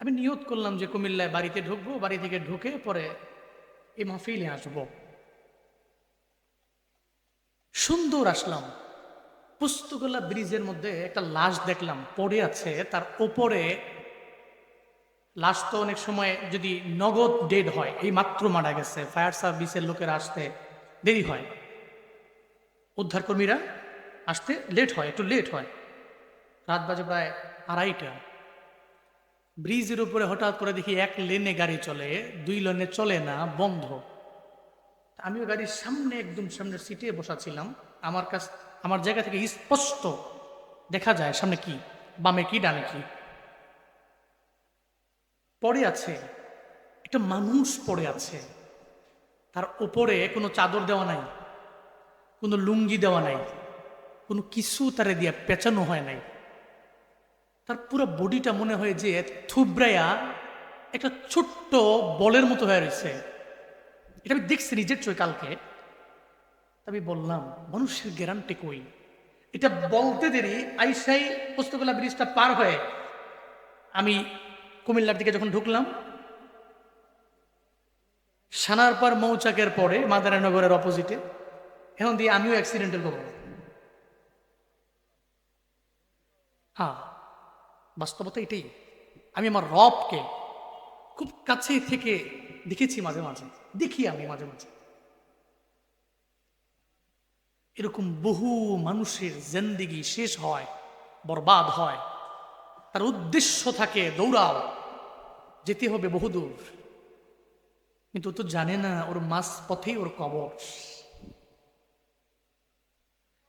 আমি নিয়ত করলাম যে কুমিল্লায় বাড়িতে ঢুকবো, বাড়ি থেকে ঢুকে পরে এই মাহফিলে আসব। সুন্দর আসলাম। পুস্তকলা ব্রিজের মধ্যে একটা লাশ দেখলাম, পড়ে আছে, তার ওপরে লাশ তো অনেক সময় যদি নগদ ডেড হয়, এই মাত্র মারা গেছে, ফায়ার সার্ভিসের লোকেরা আসতে দেরি হয়। উদ্ধারকর্মীরা আসতে লেট হয়, একটু লেট হয়। রাত বাজে প্রায় আড়াইটা। ব্রিজের উপরে হঠাৎ করে দেখি এক লেনে গাড়ি চলে, দুই লেনে চলে না, বন্ধ। আমিও গাড়ির সামনে, একদম সামনের সিটে বসা ছিলাম আমার কাছ, আমার জায়গা থেকে স্পষ্ট দেখা যায়, সামনে কি, বামে কি, ডানে কি। পড়ে আছে, একটা মানুষ পড়ে আছে। তার উপরে কোনো চাদর দেওয়া নাই, কোনো লুঙ্গি দেওয়া নাই, কোনো কিছু তারে দিয়ে পেঁচানো হয় নাই। তার পুরো বডিটা মনে হয় যে থুবরাইয়া একটা ছোট্ট বলের মতো হয়ে রয়েছে। এটা আমি দেখছি নিজের চোখে কালকে। আমি বললাম, মানুষের গ্যারান্টি কই? এটা বলতে দেরি, আইসাই পোস্তকলা ব্রিজটা পার হয়ে আমি কুমিল্লার দিকে যখন ঢুকলাম সানারপার মৌচাকের পরে মাদারানগরের অপোজিটে এখন দিয়ে আমিও অ্যাক্সিডেন্টের করব হ্যাঁ বাস্তবতা এটাই। আমি আমার রবকে খুব কাছে থেকে দেখেছি মাঝে মাঝে। দেখি আমি মাঝে মাঝে। এরকম বহু মানুষের জেন্দিগি শেষ হয়, বরবাদ হয়। তার উদ্দেশ্য থাকে দৌড়াও, যেতে হবে বহুদূর। কিন্তু তো জানে না ওর মাস পথেই ওর কবর।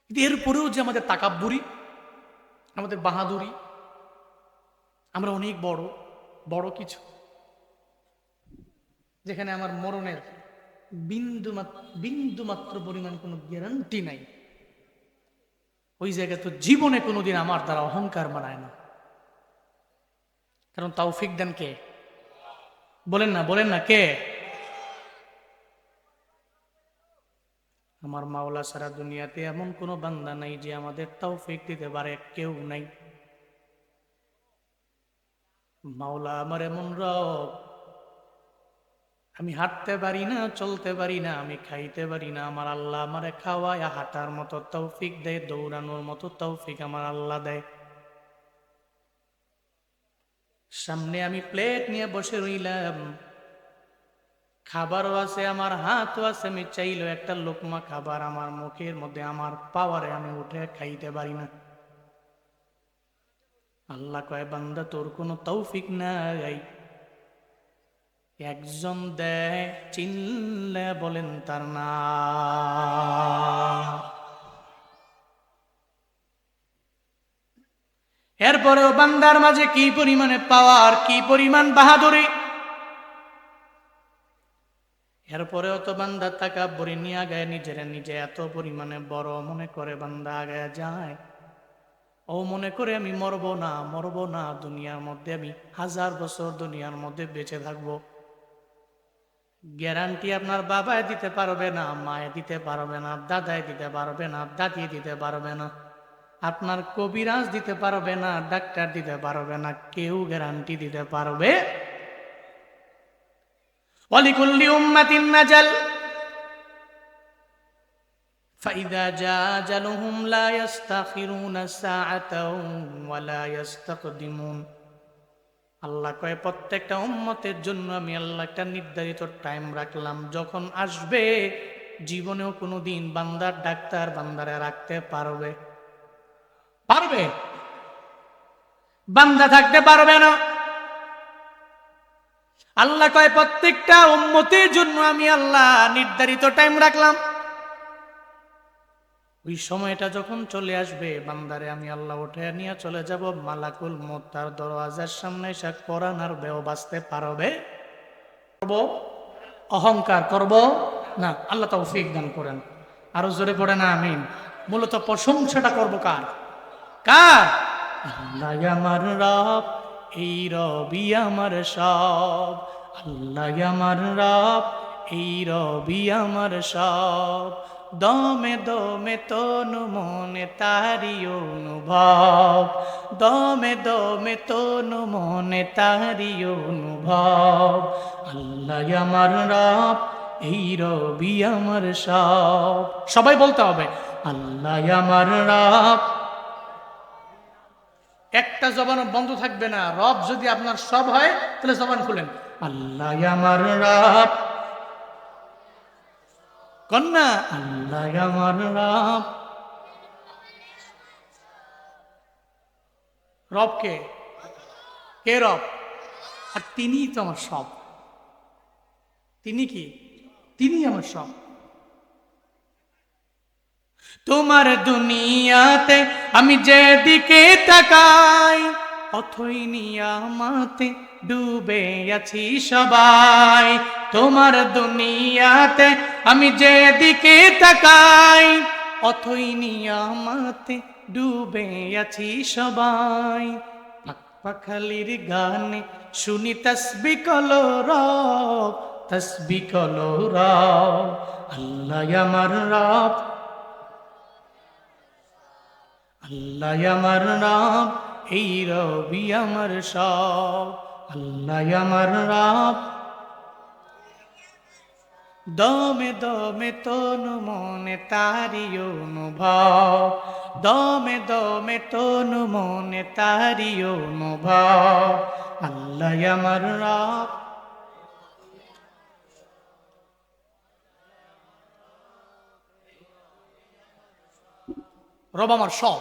এরপরেও যে আমাদের তাকাব্বুরি, আমাদের বাহাদুরি আমরা অনেক বড় বড় কিছু। যেখানে আমার মরণের বিন্দু মাত্র পরিমাণ কোনো গ্যারান্টি নাই। ওই জায়গায় তো জীবনে কোনোদিন আমার দ্বারা অহংকার মানায় না। কারণ তাওফিক দেন কে? বলেন না বলেন না কে? আমার মাওলা সারা দুনিয়াতে এমন কোনো বান্দা নাই যে আমাদের তৌফিক দিতে পারে, কেউ নাই। মাওলা আমার এমন রব। আমি হাঁটতে পারি না, চলতে পারি না, আমি খাইতে পারি না। আমার আল্লাহ আমারে খাওয়ায়, হাঁটার মতো তৌফিক দেয়, দৌড়ানোর মতো তৌফিক আমার আল্লাহ দেয়। সামনে আমি প্লেট নিয়ে বসে রইলাম। খাবারও আছে, আমার হাতও আছে, আমি চাইলেও একটা লোকমা খাবার আমার মুখের মধ্যে, আমার পাওয়ারে আমি উঠে খাইতে পারি না। আল্লাহ কয়, বান্দা, তোর কোনো তৌফিক নাই। একজন দেয়, চিনলে বলেন তার না। এরপরেও বান্দার মাঝে কি পরিমাণে পাওয়ার, কি পরিমাণ বাহাদুরি? এরপরেও তো বান্দা বড়ি নিয়ে আগায়, নিজের নিজে এত পরিমাণে বড় মনে করে বান্দা আগায় যায়। ও মনে করে আমি মরবো না মরবো না, দুনিয়ার মধ্যে আমি হাজার বছর দুনিয়ার মধ্যে বেঁচে থাকব। গ্যারান্টি আপনার বাবায় দিতে পারবে না, মায়ে দিতে পারবে না, দাদায় দিতে পারবে না, দাদি দিতে পারবে না, আপনার কবিরাজ দিতে পারবে না, ডাক্তার দিতে পারবে না, কেউ গ্যারান্টি দিতে পারবে। অলিকুল্লি উম্মাতিন নাজাল। فإذا جاء أجلهم لا يستأخرون ساعة ولا يستقدمون আল্লাহ কয় প্রত্যেকটা উম্মতের জন্য আমি আল্লাহ একটা নির্ধারিত টাইম রাখলাম যখন আসবে জীবনেও কোনো দিন বান্দার ডাক্তার বান্দারে রাখতে পারবে পারবে বান্দা থাকতে পারবে না আল্লাহ কয় প্রত্যেকটা উম্মতের জন্য আমি আল্লাহ নির্ধারিত টাইম রাখলাম ওই সময়টা যখন চলে আসবে, বান্দারে আমি আল্লাহ উঠে নিয়ে চলে যাব, মালাকুল মত তার দরওয়াজার সামনে এসে কোরআন আর বেও বাঁচতে পারবে। করব? অহংকার করব? না, আল্লাহ তৌফিক দান করেন। আরও জোরে পড়ে না, আমিন। মূলত প্রশংসাটা করব কার? কার? আল্লাহ আমার রব, এই রবি আমার সব। আল্লাহ আমার রব, এই রবি আমার সব। দমে দমে তনু মনে তারি অনুভব। দমে দমে তনু মনে তারি অনুভব। আল্লাহ আমার রব, এই রবি আমার সব। সবাই বলতে হবে, আল্লাহ আমার রব। একটা জবান বন্ধ থাকবে না, রব যদি আপনার সব হয়, তাহলে জবান খুলেন। আল্লাহ আমার রব কন্যা। আল্লাহ আমার রব। রব কে? কে রব? আর তিনিই তো আমার সব। তিনি কি? তিনি আমার সব। তোমার দুনিয়াতে আমি যেদিকে তাকাই অথই নিয়ামাতে ডুবে আছি সবাই। তোমার দুনিয়াতে আমি যেদিকে তাকাই, অথই নিয়ামাতে ডুবে আছি সবাই। পাখালির গানে শুনি তসবি কলো রব, তসবি কলো রব, আল্লাহ আমার রব। আল্লাহ আমার রব, এই রবি আমার সব। আল্লাহ আমার রব দমে দমে তনু মনে তারি অনুভব। দমে দমে তনু মনে তারি অনুভব। আল্লাহ আমার রব। রব আমার সব।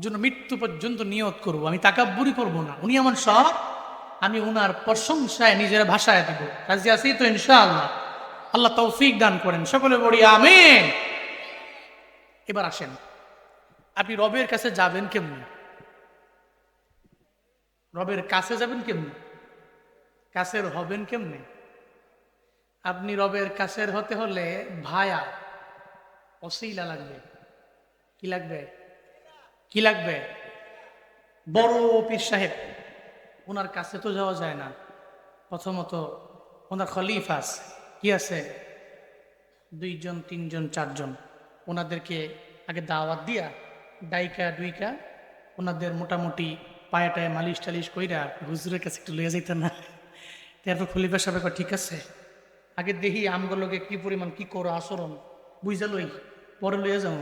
জন্য মৃত্যু পর্যন্ত নিয়ত করব। আমি তাকাব্বুরি করব না। উনি আমার সব। আমি উনার প্রশংসায় নিজের ভাষায় দেব। রাজি আছি তো ইনশাআল্লাহ। আল্লাহ তৌফিক দান করেন। সকলে বলি আমিন। এবার আসেন। আপনি রবের কাছে যাবেন কেমনি? রবের কাছে যাবেন কেমনি? কাছের হবেন কেমনে? আপনি রবের কাছের হতে হলে ভায়া অসিলা লাগবে। কি লাগবে? কি লাগবে? বড় পীর সাহেব, ওনার কাছে তো যাওয়া যায় না। প্রথমত ওনার খলিফা আছে। কি আছে? দুইজন, তিনজন, চারজন। ওনাদেরকে আগে দাওয়াত দিয়া ডাইকা, ডুইকা ওনাদের মোটামুটি পায়ে টায়ে মালিশ টালিশ কইরা হুজুরের কাছে একটু লইয়া যাইতেন না। তারপর খলিফা সাহেব ঠিক আছে। আগে দেখি আমগুলোকে কি পরিমাণ, কি করো আচরণ। বুঝা লই, পরে লইয়া যাব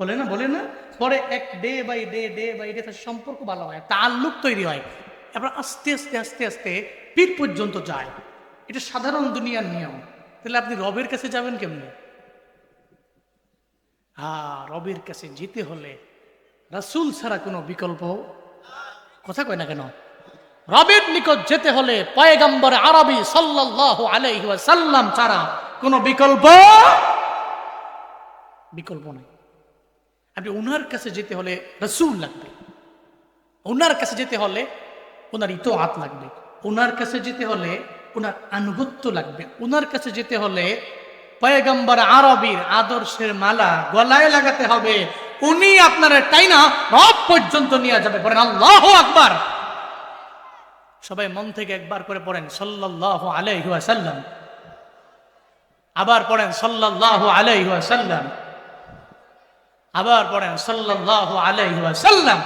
বলে না বলে না। পরে এক day by day day by day তার সম্পর্ক ভালো হয় তাল্লুক তৈরি হয়। এবার আস্তে আস্তে আস্তে আস্তে পীর পর্যন্ত যায়। এটা সাধারণ দুনিয়ার নিয়ম। তাহলে আপনি রবের কাছে যাবেন কেমনে? হ্যাঁ রবের কাছে যেতে হলে রাসুল ছাড়া কোনো বিকল্প। কথা কয় না কেন? রবের নিকট যেতে হলে পয়গম্বর আরবি সাল্লাল্লাহু আলাইহি ওয়াসাল্লাম ছাড়া কোনো বিকল্প? বিকল্প নেই। আপনি ওনার কাছে যেতে হলে রসুল লাগবে। ওনার কাছে যেতে হলে ওনার ইতো হাত লাগবে। ওনার কাছে যেতে হলে ওনার আনুগত্য লাগবে। ওনার কাছে যেতে হলে পয়গম্বর আরবির আদর্শের মালা গলায় লাগাতে হবে। উনি আপনার টাইনা রব পর্যন্ত নিয়ে যাবে। বলেন আল্লাহ আকবার। সবাই মন থেকে একবার করে পড়েন, সাল্লাল্লাহু আলাইহি ওয়াসাল্লাম। আবার পড়েন, সাল্লাল্লাহু আলাইহি ওয়াসাল্লাম। আবার পড়েন, সাল্লাল্লাহু আলাইহি ওয়াসাল্লাম।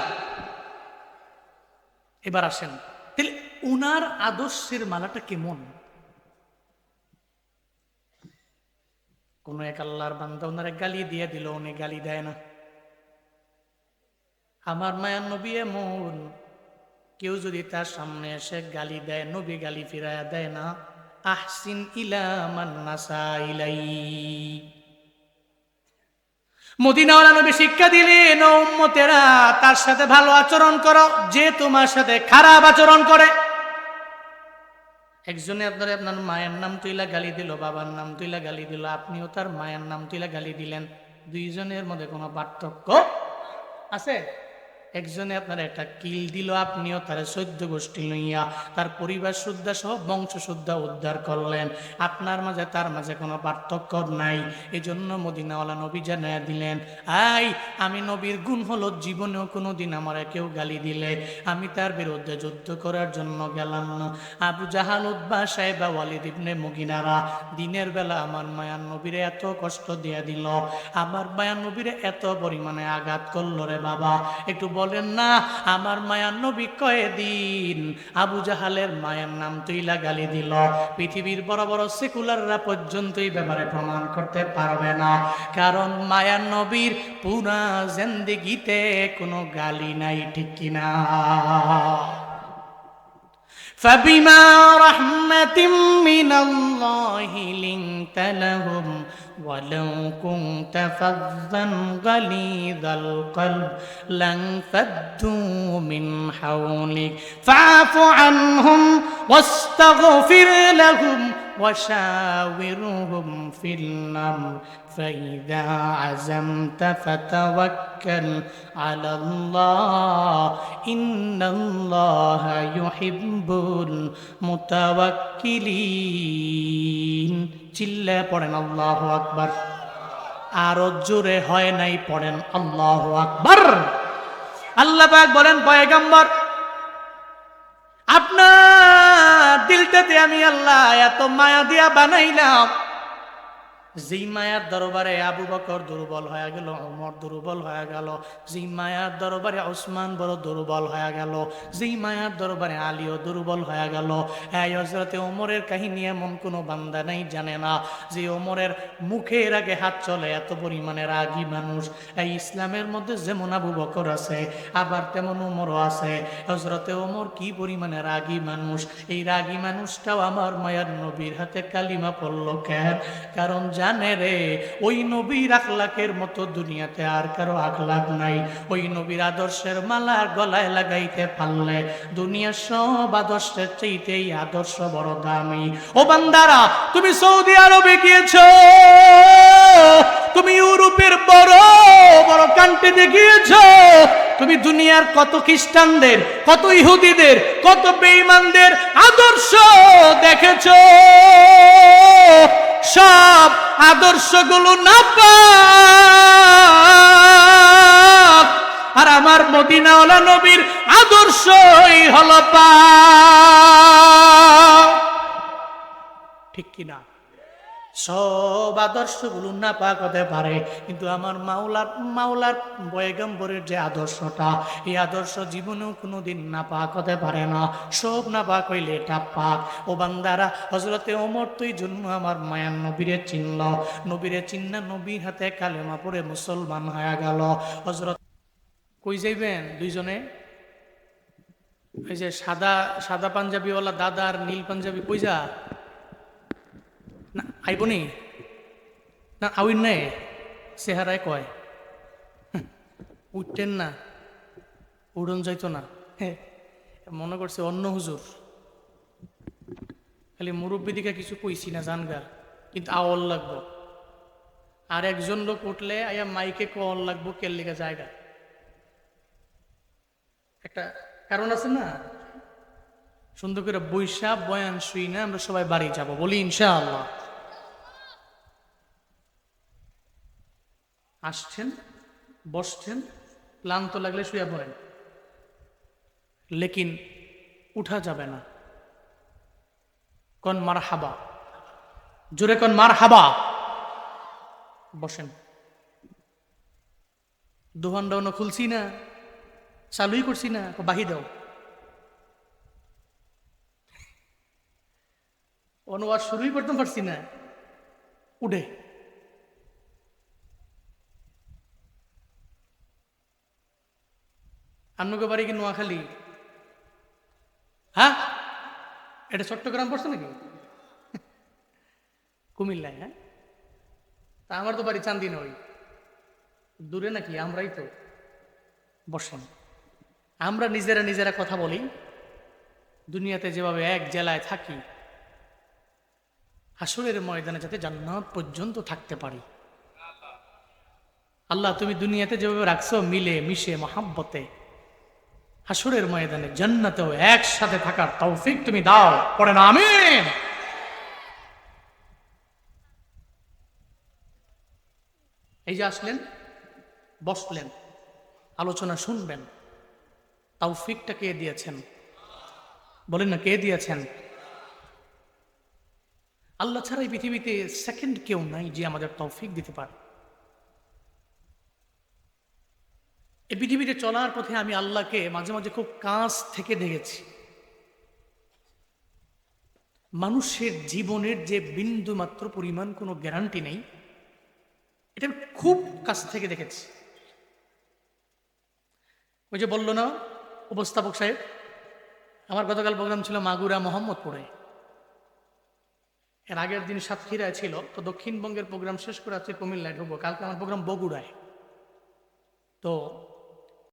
এবার আসেন। উনার আদর্শের মালাটা কেমন? কোন এক আল্লাহর বান্দা ওনারে গালি দিয়ে দিল, উনি গালি দেয় না। আমার মায়ার নবী এমন, কেউ যদি তার সামনে এসে গালি দেয়, নবী গালি ফিরায়া দেয় না। আহসিন মদিনাওয়ালা নবী শিক্ষা দিলেন, ও উম্মতেরা, তার সাথে ভালো আচরণ করো, যে তোমার সাথে খারাপ আচরণ করে একজনে আপনার আপনার মায়ের নাম তুইলা গালি দিল, বাবার নাম তুইলা গালি দিল, আপনিও তার মায়ের নাম তুইলা গালি দিলেন। দুইজনের মধ্যে কোনো পার্থক্য আছে? একজনে আপনার একটা কিল দিল, আপনিও তার চৈদ্য গোষ্ঠী লইয়া তার পরিবার শুদ্ধা সহ বংশ শুদ্ধা উদ্ধার করলেন। আপনার মাঝে তার মাঝে কোনো পার্থক্য নাই। এই জন্য মদিনাওয়ালা নবী জানাইয়া দিলেন, আই, আমি নবীর গুণ হলো জীবনেও কোনো দিন আমার কেউ গালি দিলে। আমি তার বিরুদ্ধে যুদ্ধ করার জন্য গেলাম না। আবু জাহাল উদ্বা সাহেবা ওয়ালিদ মুগিনারা দিনের বেলা আমার মায়ার নবীরে এত কষ্ট দিয়া দিল। আমার মায়ার নবীরে এত পরিমাণে আঘাত করল রে বাবা। একটু বলেন না আমার মায়ার নবী কয়েদিন আবু জাহালের মায়ের নাম তুইলা গালি দিল পৃথিবীর বড় বড় সেকুলাররা পর্যন্ত এই ব্যাপারে প্রমাণ করতে পারবে না কারণ মায়ার নবীর পুরা জেন্দিগিতে কোনো গালি নাই ঠিক কিনা فبما رحمة من الله لنت لهم ولو كنت فظا غليظ القلب لانفضوا من حولك فاعف عنهم واستغفر لهم وشاورهم في الأمر فإذا عزمت فتوكل على الله إن الله يحب المتوكلين চিল্লা পড়েন আল্লাহ আকবার আরো জোরে হয় নাই পড়েন আল্লাহ আকবার আল্লাহ পাক বলেন পয়গম্বর দিলটাতে আমি আল্লাহ এত মায়া দিয়া বানাইলাম। যেই মায়ার দরবারে আবু বকর দুর্বল হয়ে গেল অমর দুর্বল হয়ে গেল যেই মায়ার দরবারে ওসমান বড় দুর্বল হয়ে গেল যেই মায়ার দরবারে আলীও দুর্বল হয়ে গেল। হ্যাঁ হজরতে ওমরের কাহিনী এমন কোনো বান্দা নাই, জানে না যে ওমরের মুখের আগে হাত চলে এত পরিমাণে রাগী মানুষ। এই ইসলামের মধ্যে যেমন আবু বকর আছে, আবার তেমন ওমরও আছে। হজরতে ওমর কি পরিমাণে রাগী মানুষ? এই রাগী মানুষটাও আমার মায়ার নবীর হাতে কালিমা পড়ল কেন? কারণ জানে রে, ওই নবীর আখলাকের মতো দুনিয়াতে আর কারও আখলাক নাই। ওই নবীর আদর্শের মালা গলায় লাগাইতে পারলে দুনিয়ার সব আদর্শের চাইতে আদর্শ বড় দামি। ও বান্দারা, তুমি সৌদি আরবে গিয়েছ? তুমি ইউরোপের বড় বড় কান্ট্রি দেখিয়েছ তুমি দুনিয়ার কত খ্রিস্টানদের, কত ইহুদিদের, কত বেঈমানদের আদর্শ দেখেছ? সব আদর্শগুলো না পাক। আর আমার মদিনাওয়ালা নবীর আদর্শই হল পাক। ঠিক কিনা? সব আদর্শগুলো না পাক হতে পারে। কিন্তু আমার মাওলার মাওলার বয়গম্বরের যে আদর্শটা, এই আদর্শ জীবনেও কোনোদিন না পাক হতে পারে না। সব না পাক হইলে এটা পাক। ও বান্দারা হজরতে ওমর তুই জন্য আমার মায়ার নবীরে চিনল। নবীরে চিন্না নবীর হাতে কালেমা পড়ে মুসলমান হয়ে গেল। হজরত কই যাইবেন দুইজনে? এই যে সাদা সাদা পাঞ্জাবিওয়ালা দাদা আর নীল পাঞ্জাবি কই যা? না আইব আইবনি না আউইন নাই চেহারায় কয়। উঠতেন না। উড়ন যাইতো না। মনে করছে অন্য হুজুর খালি মুরব্বী দিকে কিছু কইছি না জানগা কিন্তু আওয়াল লাগবো। আর একজন লোক উঠলে আয়া মাইকে কল লাগবো লিগা জায়গা। একটা কারণ আছে না। সুন্দর করে বৈশাখ, বয়ান শুই না, আমরা সবাই বাড়ি যাব। বলি ইনশাআল্লাহ। আসছেন, বসছেন, ক্লান্ত লাগলে শুয়ে পড়েন। লেকিন উঠা যাবে না। কন মার হাবা জোরে কন মার হাবা বসেন। দোহান ডাউনো খুলছি না, চালুই করছি না বাহি দাও। অনুবাদ শুরুই করতে পারছি না। উঠে। আপনাকে বাড়ি কি নোয়াখালী? হ্যাঁ? এটা চট্টগ্রাম পড়ছে নাকি? কুমিল্লায় হ্যাঁ? তা আমার তো বাড়ি চান্দি নয় দূরে নাকি? আমরাই তো বসেন। আমরা নিজেরা নিজেরা কথা বলি। দুনিয়াতে যেভাবে এক জেলায় থাকি, হাসরের ময়দানে যাতে জান্নাত পর্যন্ত থাকতে পারি। আল্লাহ, তুমি দুনিয়াতে যেভাবে রাখছো মিলে মিশে মহাব্বতে হাসুরের ময়দানে জান্নাতেও একসাথে থাকার তৌফিক তুমি দাও। পড়ে না আমি এই যে আসলেন, বসলেন, আলোচনা শুনবেন। তৌফিকটা কে দিয়েছেন? বলেন না, কে দিয়েছেন? আল্লাহ ছাড়া এই পৃথিবীতে সেকেন্ড কেউ নাই যে আমাদের তৌফিক দিতে পারে। এই পৃথিবীতে চলার পথে আমি আল্লাহকে মাঝে মাঝে খুব কাছ থেকে দেখেছি। মানুষের জীবনের যে বিন্দু মাত্র পরিমাণ কোনো গ্যারান্টি নেই, এটা আমি খুব কাছ থেকে দেখেছি। ওই যে বলল না উপস্থাপক সাহেব, আমার গতকাল প্রোগ্রাম ছিল মাগুরা মোহাম্মদপুরে। এর আগের দিন সাতক্ষীরায় ছিল, তো দক্ষিণবঙ্গের প্রোগ্রাম শেষ করে আজকে কুমিল্লায় ঢুকবো। কালকে আমার প্রোগ্রাম বগুড়ায়। তো